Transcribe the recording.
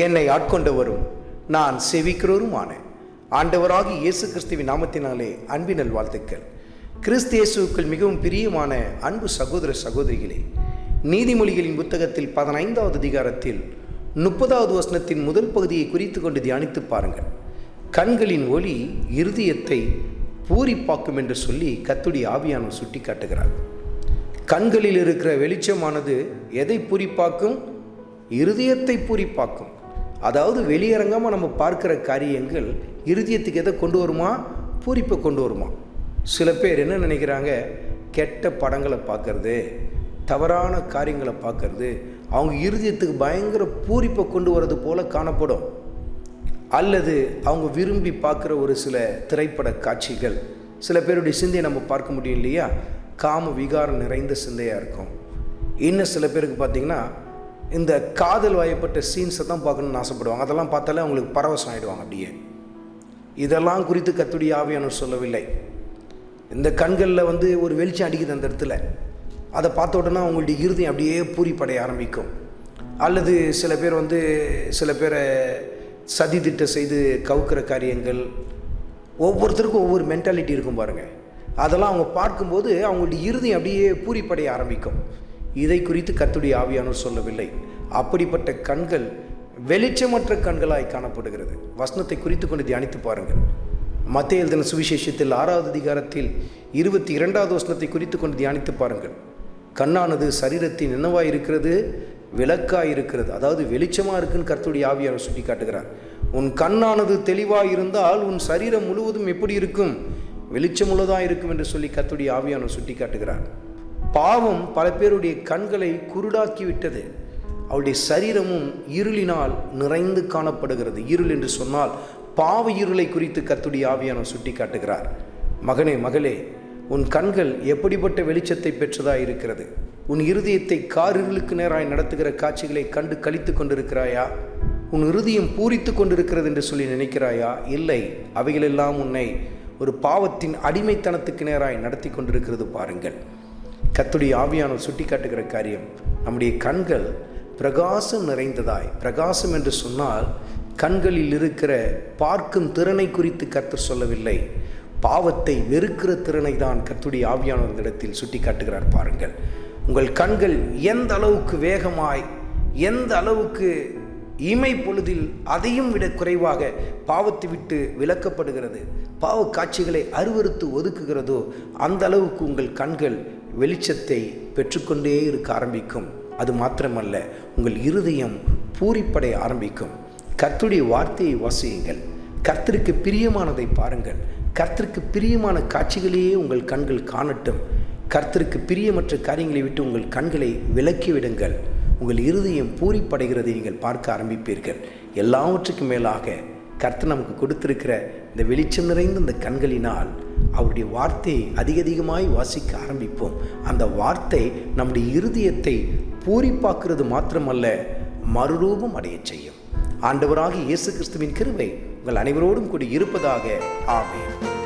என்னை ஆட்கொண்டவரும் நான் செவிக்கிறோருமான ஆண்டவராகி இயேசு கிறிஸ்துவின் நாமத்தினாலே அன்பினல் வாழ்த்துக்கள் கிறிஸ்து இயேசுவுக்குள் மிகவும் பிரியமான அன்பு சகோதர சகோதரிகளே நீதிமொழிகளின் புத்தகத்தில் பதினைந்தாவது அதிகாரத்தில் முப்பதாவது வசனத்தின் முதல் பகுதியை குறித்து கொண்டு தியானித்து பாருங்கள். கண்களின் ஒளி இருதயத்தை பூரிப்பாக்கும் என்று சொல்லி கத்துடி ஆவியானவர் சுட்டி காட்டுகிறார் கண்களில் இருக்கிற வெளிச்சமானது எதை பூரிப்பாக்கும்? இருதயத்தை பூரிப்பாக்கும். அதாவது வெளியரங்கமாக நம்ம பார்க்குற காரியங்கள் இருதயத்துக்கு எதை கொண்டு வருமா? பூரிப்பை கொண்டு வருமா? சில பேர் என்ன நினைக்கிறாங்க? கெட்ட படங்களை பார்க்கறது தவறான காரியங்களை பார்க்கறது அவங்க இருதயத்துக்கு பயங்கர பூரிப்பை கொண்டு வர்றது போல் காணப்படும். அல்லது அவங்க விரும்பி பார்க்குற ஒரு சில திரைப்பட காட்சிகள். சில பேருடைய சிந்தையை நம்ம பார்க்க முடியும் இல்லையா? காம விகாரம் நிறைந்த சிந்தையாக இருக்கும். இன்னும் சில பேருக்கு பார்த்திங்கன்னா இந்த காதல் வாயப்பட்ட சீன்ஸை தான் பார்க்கணுன்னு ஆசைப்படுவாங்க. அதெல்லாம் பார்த்தாலே அவங்களுக்கு பரவசம் ஆகிடுவாங்க அப்படியே. இதெல்லாம் குறித்து கத்துடைய ஆவியானவர் சொல்லவில்லை. இந்த கண்களில் வந்து ஒரு வெளிச்சம் அடிக்குது அந்த இடத்துல. அதை பார்த்த உடனே அவங்களுடைய இருதயம் அப்படியே பூரிப்படைய ஆரம்பிக்கும். அல்லது சில பேர் வந்து சில பேரை சதி திட்டம் செய்து கவுக்கிற காரியங்கள். ஒவ்வொருத்தருக்கும் ஒவ்வொரு மென்டாலிட்டி இருக்கும் பாருங்கள் அதெல்லாம் அவங்க பார்க்கும்போது அவங்களுடைய இறுதி அப்படியே பூரிப்படைய ஆரம்பிக்கும். இதை குறித்து கத்துடைய ஆவியானோர் சொல்லவில்லை. அப்படிப்பட்ட கண்கள் வெளிச்சமற்ற கண்களாய் காணப்படுகிறது. வசனத்தை குறித்து கொண்டு தியானித்து பாருங்கள். மத்திய எழுதின சுவிசேஷத்தில் ஆறாவது அதிகாரத்தில் இருபத்தி இரண்டாவது வசனத்தை குறித்து கொண்டு தியானித்து பாருங்கள். கண்ணானது சரீரத்தின் என்னவாக இருக்கிறது? விளக்காக இருக்கிறது. அதாவது வெளிச்சமாக இருக்குன்னு கர்த்துடைய ஆவியார் சுட்டி காட்டுகிறார் உன் கண்ணானது தெளிவாக இருந்தால் உன் சரீரம் முழுவதும் எப்படி இருக்கும்? வெளிச்சமுள்ளதாக இருக்கும் என்று சொல்லி கத்துடைய ஆவியானவர் சுட்டி காட்டுகிறார் பாவம் பல பேருடைய கண்களை குருடாக்கிவிட்டது. அவளுடைய சரீரமும் இருளினால் நிறைந்து காணப்படுகிறது. இருள் என்று சொன்னால் பாவ இருளை குறித்து கத்துடைய ஆவியானவர் சுட்டி காட்டுகிறார் மகனே மகளே உன் கண்கள் எப்படிப்பட்ட வெளிச்சத்தை பெற்றதாக இருக்கிறது? உன் இருதயத்தை காரிருளுக்கு நேராய் நடத்துகிற காட்சிகளை கண்டு கழித்து கொண்டிருக்கிறாயா? உன் இருதயம் பூரித்து கொண்டிருக்கிறது என்று சொல்லி நினைக்கிறாயா? இல்லை அவைகளெல்லாம் உன்னை ஒரு பாவத்தின் அடிமைத்தனத்துக்கு நேராய் நடத்தி கொண்டிருக்கிறது பாருங்கள். கத்துடைய ஆவியானவர் சுட்டி காட்டுகிற காரியம் நம்முடைய கண்கள் பிரகாசம் நிறைந்ததாய். பிரகாசம் என்று சொன்னால் கண்களில் இருக்கிற பார்க்கும் திறனை குறித்து கர்த்தர் சொல்லவில்லை. பாவத்தை வெறுக்கிற திறனை தான் கத்துடைய ஆவியானவர்களிடத்தில் சுட்டி காட்டுகிறார் பாருங்கள். உங்கள் கண்கள் எந்த அளவுக்கு வேகமாய் எந்த அளவுக்கு இமை பொழுதில் அதையும் விட குறைவாக பாவத்தை விட்டு விலக்கப்படுகிறது பாவ காட்சிகளை அருவறுத்து ஒதுக்குகிறதோ அந்த அளவுக்கு உங்கள் கண்கள் வெளிச்சத்தை பெற்றுக்கொண்டே இருக்க ஆரம்பிக்கும். அது மாத்திரமல்ல உங்கள் இருதயம் பூரிப்படைய ஆரம்பிக்கும். கர்த்துடைய வார்த்தையை வாசியுங்கள். கர்த்தருக்கு பிரியமானதை பாருங்கள். கர்த்தருக்கு பிரியமான காட்சிகளையே உங்கள் கண்கள் காணட்டும். கர்த்தருக்கு பிரியமற்ற காரியங்களை விட்டு உங்கள் கண்களை விலக்கி விடுங்கள். உங்கள் இருதயம் பூரிப்படைகிறதை நீங்கள் பார்க்க ஆரம்பிப்பீர்கள். எல்லாவற்றுக்கும் மேலாக கர்த்தர் நமக்கு கொடுத்திருக்கிற இந்த வெளிச்சம் நிறைந்த இந்த கண்களினால் அவருடைய வார்த்தையை அதிக அதிகமாய் வாசிக்க ஆரம்பிப்போம். அந்த வார்த்தை நம்முடைய இருதயத்தை பூரிப்பாக்குறது மாத்திரமல்ல மறுரூபம் அடையச் செய்யும். ஆண்டவராக இயேசு கிறிஸ்துவின் கிருவை உங்கள் அனைவரோடும் கூடி இருப்பதாக. ஆவேன்